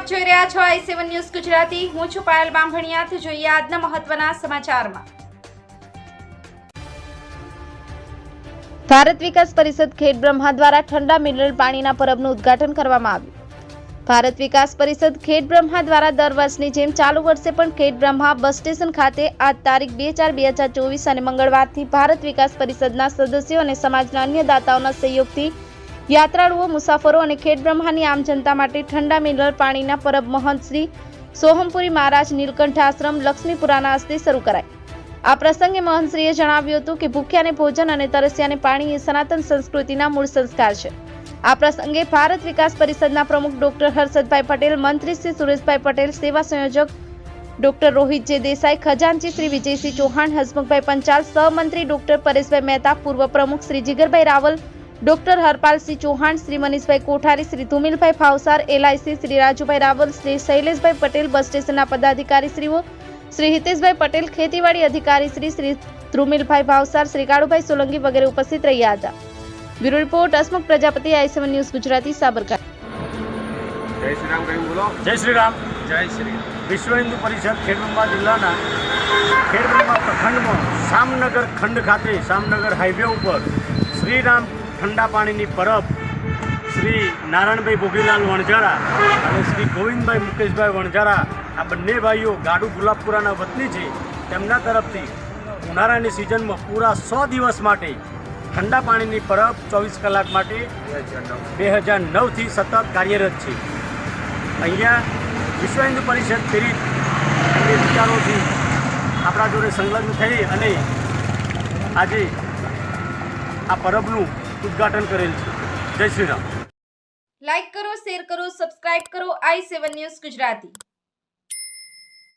રહ્યા છો આઈ seven news Gujarati. હું છું પાયલ બામભણિયાથી. જોઈએ આજના મહત્વના સમાચારમાં. ભારત વિકાસ પરિષદ ખેડ બ્રહ્મા દ્વારા ઠંડા મિનરલ પાણીના પરબનું ઉદ્ઘાટન કરવામાં આવ્યું. ભારત વિકાસ પરિષદ ખેડ બ્રહ્મા દ્વારા દર વર્ષની જેમ ચાલુ વર્ષે પણ ખેડ બ્રહ્મા બસ સ્ટેશન ખાતે આજ તારીખ બે ચાર બે હજાર ચોવીસ અને મંગળવારથી ભારત વિકાસ પરિષદના સદસ્યો અને સમાજના અન્ય દાતાઓના સહયોગથી યાત્રાળુઓ, મુસાફરો અને ખેડ બ્રહ્માની આમ જનતા માટે ઠંડા મિનરલ પાણીના પરબ મહંત શ્રી સોહમપુરી મહારાજ નીલકંઠ આશ્રમ લક્ષ્મીપુરાના હસ્તે શરૂ કરાય. આ પ્રસંગે મહંતશ્રીએ જણાવ્યું હતું કે ભૂખ્યાને ભોજન અને તરસ્યાને પાણી એ સનાતન સંસ્કૃતિના મૂળ સંસ્કાર છે. આ પ્રસંગે ભારત વિકાસ પરિષદના પ્રમુખ ડોક્ટર હર્ષદભાઈ પટેલ, મંત્રી શ્રી સુરેશભાઈ પટેલ, સેવા સંયોજક ડોક્ટર રોહિત જે દેસાઈ, ખજાનચી શ્રી વિજયસિંહ ચૌહાણ, હસમુખભાઈ પંચાલ, સહમંત્રી ડોક્ટર પરેશભાઈ મહેતા, પૂર્વ પ્રમુખ Shri Jigarbhai Raval doctor Harpalsinh Chauhan Shri Manishbhai Kothari Shri Dhumilbhai Favsar LIC Shri Rajubhai Raval Shri Shaileshbhai Patel bus સ્ટેશનના પદાધિકારી શ્રીઓ શ્રી હિતેશભાઈ પટેલ ખેતીવાડી અધિકારી શ્રી શ્રી ધ્રુમિલભાઈ ભાવસાર શ્રી કાળુભાઈ સોલંકી વગેરે ઉપસ્થિત રહ્યા હતા. Bureau report Hasmukh Prajapati I seven news Gujarati Sabarkantha. જય શ્રી રામ કહ્યું બોલો? જય શ્રી રામ. જય શ્રી વિશ્વ હિન્દુ પરિષદ ખેડબ્રહ્મા જિલ્લાના ખેડબ્રહ્મા પ્રખંડમાં સામનગર ખંડ ખાતે સામનગર હાઈવે ઉપર શ્રીરામ ઠંડા પાણીની પરબ શ્રી નારાયણભાઈ ભોગીલાલ વણઝારા અને શ્રી ગોવિંદભાઈ મુકેશભાઈ વણઝારા, આ બંને ભાઈઓ ગાડુ ગુલાબપુરાના વતની છે. તેમના તરફથી ઉનાળાની સિઝનમાં પૂરા સો દિવસ માટે ઠંડા પાણીની પરબ ચોવીસ કલાક માટે બે હજાર નવથી સતત કાર્યરત છે. અહીંયા વિશ્વ હિન્દુ પરિષદ પ્રેરિત વિચારોથી આપણા જોડે સંલગ્ન થઈ અને આજે આ પરબનું ઉદ્ઘાટન કરેલ છે. જય શ્રી રામ. લાઈક કરો શેર કરો સબસ્ક્રાઇબ કરો. I seven news Gujarati.